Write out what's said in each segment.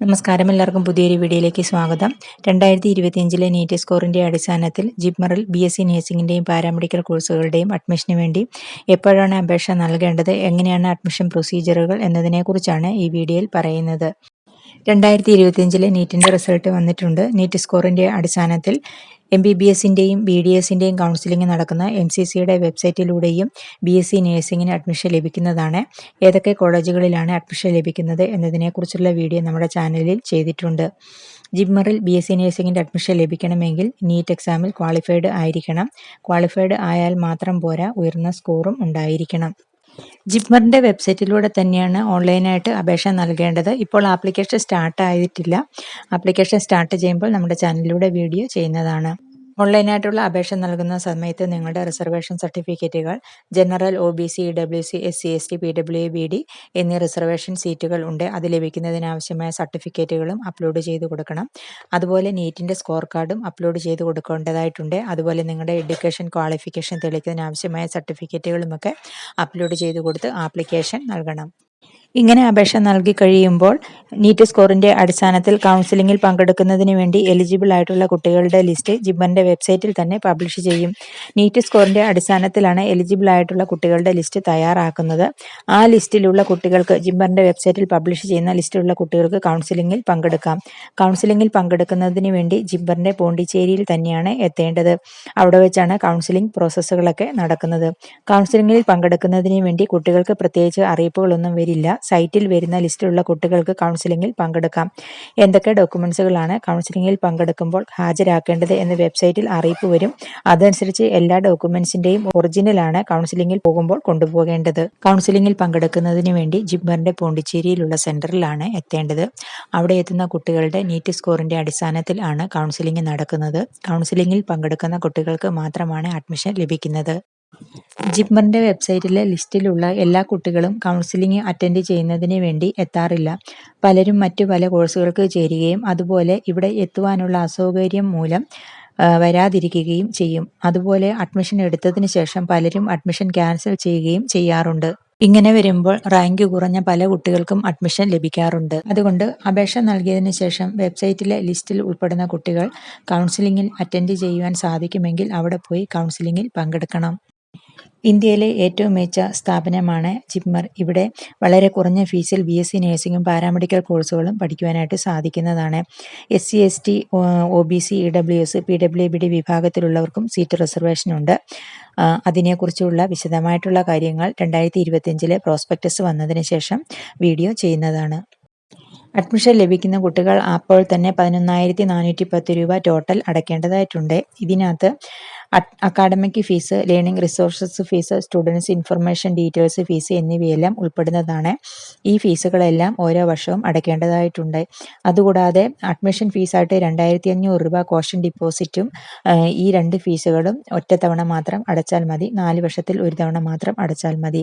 നമസ്കാരം. എല്ലാവർക്കും പുതിയൊരു വീഡിയോയിലേക്ക് സ്വാഗതം. രണ്ടായിരത്തി ഇരുപത്തിയഞ്ചിലെ നീറ്റ് സ്കോറിന്റെ അടിസ്ഥാനത്തിൽ ജിപ്മറിൽ ബി എസ് സി നഴ്സിംഗിന്റെയും പാരാമെഡിക്കൽ കോഴ്സുകളുടെയും അഡ്മിഷന് വേണ്ടി എപ്പോഴാണ് അപേക്ഷ നൽകേണ്ടത്? എങ്ങനെയാണ് അഡ്മിഷൻ പ്രൊസീജിയറുകൾ എന്നതിനെക്കുറിച്ചാണ് ഈ വീഡിയോയിൽ പറയുന്നത്. രണ്ടായിരത്തി ഇരുപത്തിയഞ്ചിലെ നീറ്റിന്റെ റിസൾട്ട് വന്നിട്ടുണ്ട്. നീറ്റ് സ്കോറിന്റെ അടിസ്ഥാനത്തിൽ എം ബി ബി എസിന്റെയും ബി ഡി എസിന്റെയും കൗൺസിലിംഗ് നടക്കുന്ന എം സി സിയുടെ വെബ്സൈറ്റിലൂടെയും ബി എസ് സി നഴ്സിംഗിന് അഡ്മിഷൻ ലഭിക്കുന്നതാണ്. ഏതൊക്കെ കോളേജുകളിലാണ് അഡ്മിഷൻ ലഭിക്കുന്നത് എന്നതിനെക്കുറിച്ചുള്ള വീഡിയോ നമ്മുടെ ചാനലിൽ ചെയ്തിട്ടുണ്ട്. ജിമ്മറിൽ ബി എസ് സി നഴ്സിംഗിന്റെ അഡ്മിഷൻ ലഭിക്കണമെങ്കിൽ നീറ്റ് എക്സാമിൽ ക്വാളിഫൈഡ് ആയിരിക്കണം. ക്വാളിഫൈഡ് ആയാൽ മാത്രം പോരാ ഉയർന്ന സ്കോറും ഉണ്ടായിരിക്കണം. ജിപ്മറിന്റെ വെബ്സൈറ്റിലൂടെ തന്നെയാണ് ഓൺലൈനായിട്ട് അപേക്ഷ നൽകേണ്ടത്. ഇപ്പോൾ ആപ്ലിക്കേഷൻ സ്റ്റാർട്ട് ആയിട്ടില്ല ആപ്ലിക്കേഷൻ സ്റ്റാർട്ട് ചെയ്യുമ്പോൾ നമ്മുടെ ചാനലിലൂടെ വീഡിയോ ചെയ്യുന്നതാണ്. ഓൺലൈനായിട്ടുള്ള അപേക്ഷ നൽകുന്ന സമയത്ത് നിങ്ങളുടെ റിസർവേഷൻ സർട്ടിഫിക്കറ്റുകൾ general O B C W C S C S T P W B D എന്നീ റിസർവേഷൻ സീറ്റുകൾ ഉണ്ട്. അത് ലഭിക്കുന്നതിനാവശ്യമായ സർട്ടിഫിക്കറ്റുകളും അപ്ലോഡ് ചെയ്ത് കൊടുക്കണം. അതുപോലെ നീറ്റിന്റെ സ്കോർ കാർഡും അപ്ലോഡ് ചെയ്ത് കൊടുക്കേണ്ടതായിട്ടുണ്ട്. അതുപോലെ നിങ്ങളുടെ എഡ്യൂക്കേഷൻ ക്വാളിഫിക്കേഷൻ തെളിയിക്കുന്നതിനാവശ്യമായ സർട്ടിഫിക്കറ്റുകളുമൊക്കെ അപ്ലോഡ് ചെയ്ത് കൊടുത്ത് ആപ്ലിക്കേഷൻ നൽകണം. ഇങ്ങനെ അപേക്ഷ നൽകി കഴിയുമ്പോൾ നീറ്റ് സ്കോറിന്റെ അടിസ്ഥാനത്തിൽ കൗൺസിലിംഗിൽ പങ്കെടുക്കുന്നതിന് വേണ്ടി എലിജിബിൾ ആയിട്ടുള്ള കുട്ടികളുടെ ലിസ്റ്റ് ജിബന്റെ വെബ്സൈറ്റിൽ തന്നെ പബ്ലിഷ് ചെയ്യും. നീറ്റ് സ്കോറിന്റെ അടിസ്ഥാനത്തിലാണ് എലിജിബിൾ ആയിട്ടുള്ള കുട്ടികളുടെ ലിസ്റ്റ് തയ്യാറാക്കുന്നത്. ആ ലിസ്റ്റിലുള്ള കുട്ടികൾക്ക് ജിബന്റെ വെബ്സൈറ്റിൽ പബ്ലിഷ് ചെയ്യുന്ന ലിസ്റ്റിലുള്ള കുട്ടികൾക്ക് കൗൺസിലിംഗിൽ പങ്കെടുക്കാം. കൗൺസിലിംഗിൽ പങ്കെടുക്കുന്നതിന് വേണ്ടി ജിബറിന്റെ പോണ്ടിച്ചേരിയിൽ തന്നെയാണ് എത്തേണ്ടത്. അവിടെ വെച്ചാണ് കൗൺസിലിംഗ് പ്രോസസ്സുകളൊക്കെ നടക്കുന്നത്. കൗൺസിലിംഗിൽ പങ്കെടുക്കുന്നതിന് വേണ്ടി കുട്ടികൾക്ക് പ്രത്യേകിച്ച് അറിയിപ്പുകളൊന്നും വരില്ല. സൈറ്റിൽ വരുന്ന ലിസ്റ്റിലുള്ള കുട്ടികൾക്ക് കൗൺസിലിംഗിൽ പങ്കെടുക്കാം. എന്തൊക്കെ ഡോക്യുമെന്റ്സുകളാണ് കൗൺസിലിംഗിൽ പങ്കെടുക്കുമ്പോൾ ഹാജരാക്കേണ്ടത് എന്ന് വെബ്സൈറ്റിൽ അറിയിപ്പ് വരും. അതനുസരിച്ച് എല്ലാ ഡോക്യുമെന്റ്സിന്റെയും ഒറിജിനലാണ് കൗൺസിലിംഗിൽ പോകുമ്പോൾ കൊണ്ടുപോകേണ്ടത്. കൗൺസിലിംഗിൽ പങ്കെടുക്കുന്നതിന് വേണ്ടി ജിബ്ബറിന്റെ പോണ്ടിച്ചേരിയിലുള്ള സെന്ററിലാണ് എത്തേണ്ടത്. അവിടെ എത്തുന്ന കുട്ടികളുടെ നീറ്റ് സ്കോറിന്റെ അടിസ്ഥാനത്തിൽ ആണ് കൗൺസിലിംഗ് നടക്കുന്നത്. കൗൺസിലിംഗിൽ പങ്കെടുക്കുന്ന കുട്ടികൾക്ക് മാത്രമാണ് അഡ്മിഷൻ ലഭിക്കുന്നത്. ജിപ്മറിന്റെ വെബ്സൈറ്റിലെ ലിസ്റ്റിലുള്ള എല്ലാ കുട്ടികളും കൗൺസിലിംഗ് അറ്റൻഡ് ചെയ്യുന്നതിന് വേണ്ടി എത്താറില്ല. പലരും മറ്റു പല കോഴ്സുകൾക്ക് ചേരുകയും അതുപോലെ ഇവിടെ എത്തുവാനുള്ള അസൗകര്യം മൂലം വരാതിരിക്കുകയും ചെയ്യും. അതുപോലെ അഡ്മിഷൻ എടുത്തതിന് ശേഷം പലരും അഡ്മിഷൻ ക്യാൻസൽ ചെയ്യുകയും ചെയ്യാറുണ്ട്. ഇങ്ങനെ വരുമ്പോൾ റാങ്ക് കുറഞ്ഞ പല കുട്ടികൾക്കും അഡ്മിഷൻ ലഭിക്കാറുണ്ട്. അതുകൊണ്ട് അപേക്ഷ നൽകിയതിന് ശേഷം വെബ്സൈറ്റിലെ ലിസ്റ്റിൽ ഉൾപ്പെടുന്ന കുട്ടികൾ കൗൺസിലിംഗിൽ അറ്റൻഡ് ചെയ്യുവാൻ സാധിക്കുമെങ്കിൽ അവിടെ പോയി കൗൺസിലിംഗിൽ പങ്കെടുക്കണം. ഇന്ത്യയിലെ ഏറ്റവും മികച്ച സ്ഥാപനമാണ് ജിപ്മർ. ഇവിടെ വളരെ കുറഞ്ഞ ഫീസിൽ ബി എസ് സി നഴ്സിംഗും പാരാമെഡിക്കൽ കോഴ്സുകളും പഠിക്കുവാനായിട്ട് സാധിക്കുന്നതാണ്. S C, S T, O B C, E W S, P W B D വിഭാഗത്തിലുള്ളവർക്കും seat reservation ഉണ്ട്. അതിനെക്കുറിച്ചുള്ള വിശദമായിട്ടുള്ള കാര്യങ്ങൾ രണ്ടായിരത്തി ഇരുപത്തിയഞ്ചിലെ പ്രോസ്പെക്ടസ് വന്നതിന് ശേഷം വീഡിയോ ചെയ്യുന്നതാണ്. അഡ്മിഷൻ ലഭിക്കുന്ന കുട്ടികൾ അപ്പോൾ തന്നെ പതിനൊന്നായിരത്തി നാനൂറ്റി പത്ത് രൂപ ടോട്ടൽ അടയ്ക്കേണ്ടതായിട്ടുണ്ട്. ഇതിനകത്ത് academic fees learning resources fees students information details fees എന്നിവയെല്ലാം ഉൾപ്പെടുന്നതാണ്. ഈ ഫീസുകളെല്ലാം ഓരോ വർഷവും അടയ്ക്കേണ്ടതായിട്ടുണ്ട്. അതുകൂടാതെ അഡ്മിഷൻ ഫീസായിട്ട് രണ്ടായിരത്തി അഞ്ഞൂറ് രൂപ കോഷൻ ഡിപ്പോസിറ്റും ഈ രണ്ട് ഫീസുകളും ഒറ്റത്തവണ മാത്രം അടച്ചാൽ മതി. നാല് വർഷത്തിൽ ഒരു തവണ മാത്രം അടച്ചാൽ മതി.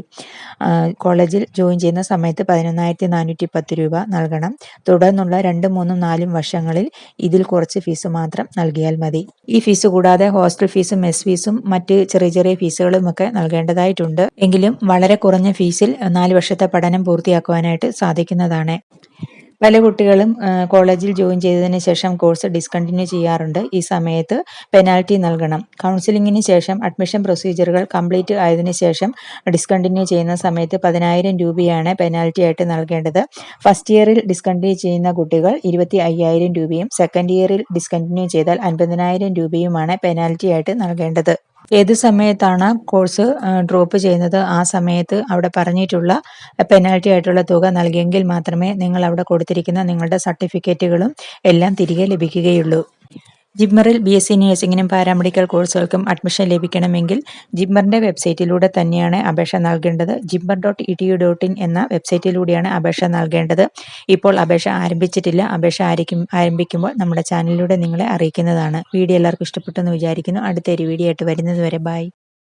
കോളേജിൽ ജോയിൻ ചെയ്യുന്ന സമയത്ത് പതിനൊന്നായിരത്തി നാനൂറ്റി പത്ത് രൂപ നൽകണം. തുടർന്നുള്ള രണ്ടും മൂന്നും നാലും വർഷങ്ങളിൽ ഇതിൽ കുറച്ച് ഫീസ് മാത്രം നൽകിയാൽ മതി. ഈ ഫീസ് കൂടാതെ ഹോസ്റ്റൽ ഫീസ് മെസ് ഫീസും മറ്റ് ചെറിയ ചെറിയ ഫീസുകളും ഒക്കെ നൽകേണ്ടതായിട്ടുണ്ട്. എങ്കിലും വളരെ കുറഞ്ഞ ഫീസിൽ നാല് വർഷത്തെ പഠനം പൂർത്തിയാക്കുവാനായിട്ട് സാധിക്കുന്നതാണ്. പല കുട്ടികളും കോളേജിൽ ജോയിൻ ചെയ്തതിന് ശേഷം കോഴ്സ് ഡിസ്കണ്ടിന്യൂ ചെയ്യാറുണ്ട്. ഈ സമയത്ത് പെനാൽറ്റി നൽകണം. കൗൺസിലിങ്ങിന് ശേഷം അഡ്മിഷൻ പ്രൊസീജിയറുകൾ കംപ്ലീറ്റ് ആയതിനു ശേഷം ഡിസ്കണ്ടിന്യൂ ചെയ്യുന്ന സമയത്ത് പതിനായിരം രൂപയാണ് പെനാൽറ്റി ആയിട്ട് നൽകേണ്ടത്. ഫസ്റ്റ് ഇയറിൽ ഡിസ്കണ്ടിന്യൂ ചെയ്യുന്ന കുട്ടികൾ ഇരുപത്തി അയ്യായിരം രൂപയും സെക്കൻഡ് ഇയറിൽ ഡിസ്കണ്ടിന്യൂ ചെയ്താൽ അൻപതിനായിരം രൂപയുമാണ് പെനാൽറ്റി ആയിട്ട് നൽകേണ്ടത്. ഏത് സമയത്താണ് കോഴ്സ് ഡ്രോപ്പ് ചെയ്യുന്നത്? ആ സമയത്ത് അവിടെ പറഞ്ഞിട്ടുള്ള പെനാൽറ്റി ആയിട്ടുള്ള തുക നൽകിയെങ്കിൽ മാത്രമേ നിങ്ങൾ അവിടെ കൊടുത്തിരിക്കുന്ന നിങ്ങളുടെ സർട്ടിഫിക്കറ്റുകളും എല്ലാം തിരികെ ലഭിക്കുകയുള്ളൂ. ജിപ്മറിൽ ബി എസ് സി നഴ്സിംഗിനും പാരാമെഡിക്കൽ കോഴ്സുകൾക്കും അഡ്മിഷൻ ലഭിക്കണമെങ്കിൽ ജിബ്മറിന്റെ വെബ്സൈറ്റിലൂടെ തന്നെയാണ് അപേക്ഷ നൽകേണ്ടത്. JIPMER dot E D U dot in എന്ന വെബ്സൈറ്റിലൂടെയാണ് അപേക്ഷ നൽകേണ്ടത്. ഇപ്പോൾ അപേക്ഷ ആരംഭിച്ചിട്ടില്ല. അപേക്ഷ ആയിരിക്കും ആരംഭിക്കുമ്പോൾ നമ്മുടെ ചാനലിലൂടെ നിങ്ങളെ അറിയിക്കുന്നതാണ്. വീഡിയോ എല്ലാവർക്കും ഇഷ്ടപ്പെട്ടെന്ന് വിചാരിക്കുന്നു. അടുത്തൊരു വീഡിയോ ആയിട്ട് വരുന്നത് വരെ ബൈ.